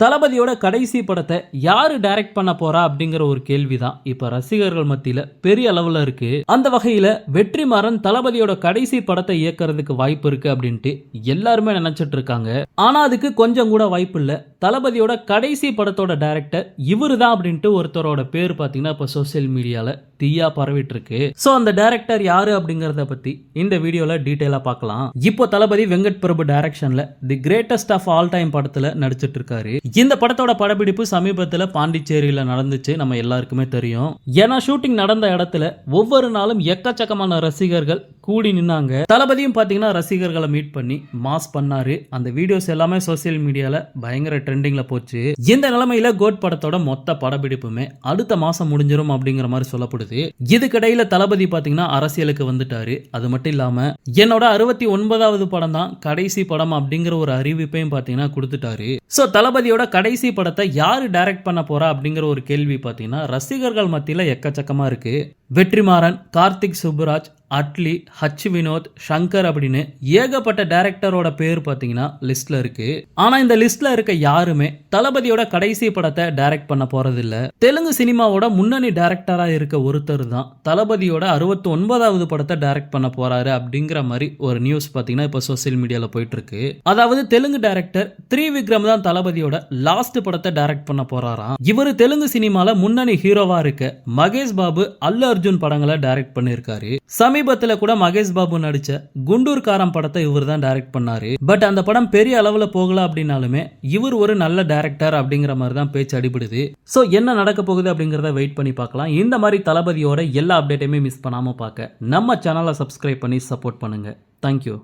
தளபதியோட கடைசி படத்தை யார் டைரக்ட் பண்ண போறா அப்படிங்கிற ஒரு கேள்விதான் இப்ப ரசிகர்கள் மத்தியில பெரிய அளவுல இருக்கு. அந்த வகையில வெற்றிமாறன் தளபதியோட கடைசி படத்தை இயக்குறதுக்கு வாய்ப்பு இருக்கு அப்படின்ட்டு எல்லாருமே நினைச்சிட்டு இருக்காங்க. ஆனா அதுக்கு கொஞ்சம் கூட வாய்ப்பு இல்ல. தளபதியோட கடைசி படத்தோட டைரக்டர் இவரு தான் அப்படின்ட்டு ஒருத்தரோட பேர் பாத்தீங்கன்னா இப்ப சோசியல் மீடியால தீயா பரவிட்டு இருக்கு சோ அந்த டைரக்டர் யாரு அப்படிங்கறத பத்தி இந்த வீடியோல டீட்டெயிலா பார்க்கலாம். இப்போ தளபதி வெங்கட் பிரபு டைரக்ஷன்ல the greatest of all time படத்துல நடிச்சிட்டு இருக்காரு இந்த படத்தோட படப்பிடிப்பு சமீபத்துல பாண்டிச்சேரியில நடந்துச்சு நம்ம எல்லாருக்குமே தெரியும். ஏன்னா ஷூட்டிங் நடந்த இடத்துல ஒவ்வொரு நாளும் எக்கச்சக்கமான ரசிகர்கள் கூடி நின்னாங்க. தளபதியும் பார்த்தீங்கன்னா ரசிகர்களை மீட் பண்ணி மாஸ் பண்ணாரு. அந்த வீடியோஸ் எல்லாமே சோசியல் மீடியாவில் பயங்கர ட்ரெண்டிங்கில் போச்சு. இந்த நிலைமையில கோட் படத்தோட மொத்த படப்பிடிப்புமே அடுத்த மாதம் முடிஞ்சிரும் அப்படிங்கிற மாதிரி சொல்லப்படுது. இதுக்கிடையில தளபதி பார்த்தீங்கன்னா அரசியலுக்கு வந்துட்டாரு. அது மட்டும் இல்லாமல் என்னோட அறுபத்தி ஒன்பதாவது படம் தான் கடைசி படம் அப்படிங்கிற ஒரு அறிவிப்பையும் பார்த்தீங்கன்னா கொடுத்துட்டாரு. ஸோ தளபதியோட கடைசி படத்தை யார் டைரக்ட் பண்ண போறா அப்படிங்கிற ஒரு கேள்வி பார்த்தீங்கன்னா ரசிகர்கள் மத்தியில் எக்கச்சக்கமாக இருக்கு. வெற்றிமாறன் கார்த்திக் சுப்புராஜ் அட்லி ஹச் வினோத் ஷங்கர் அப்படின்னு ஏகப்பட்ட டைரக்டரோட பேர் பார்த்தீங்கன்னா லிஸ்ட்ல இருக்கு. ஆனா இந்த லிஸ்ட்ல இருக்க யாருமே தளபதியோட கடைசி படத்தை டைரக்ட் பண்ண போறதில்ல. தெலுங்கு சினிமாவோட முன்னணி டைரக்டரா இருக்க ஒருத்தர் தான் தளபதியோட அறுபத்தி ஒன்பதாவது படத்தை டைரக்ட் பண்ண போறாரு அப்படிங்கிற மாதிரி ஒரு நியூஸ் பார்த்தீங்கன்னா இப்போ சோசியல் மீடியால போயிட்டு இருக்கு. அதாவது தெலுங்கு டைரக்டர் த்ரீ விக்ரம் தான் தளபதியோட லாஸ்ட் படத்தை டைரக்ட் பண்ண போறாராம். இவர் தெலுங்கு சினிமால முன்னணி ஹீரோவா இருக்க மகேஷ் பாபு அல்லு அர்ஜுன் படங்களை டைரக்ட் பண்ணியிருக்காரு. சமீபத்துல கூட மகேஷ் பாபு நடிச்ச குண்டூர் காரம் படத்தை இவர் தான் டைரக்ட் பண்ணாரு. பட் அந்த படம் பெரிய அளவுல போகல அப்படின்னாலுமே இவர் ஒரு நல்ல டைரக்டர் அப்படிங்கிற மாதிரி தான் பேச்சு அடிபடுது. சோ என்ன நடக்க போகுது அப்படிங்கறத வெயிட் பண்ணி பார்க்கலாம். இந்த மாதிரி தளபதியோட எல்லா அப்டேட்டையுமே மிஸ் பண்ணாம பார்க்க நம்ம சேனலை சப்ஸ்கிரைப் பண்ணி சப்போர்ட் பண்ணுங்க. தேங்க்யூ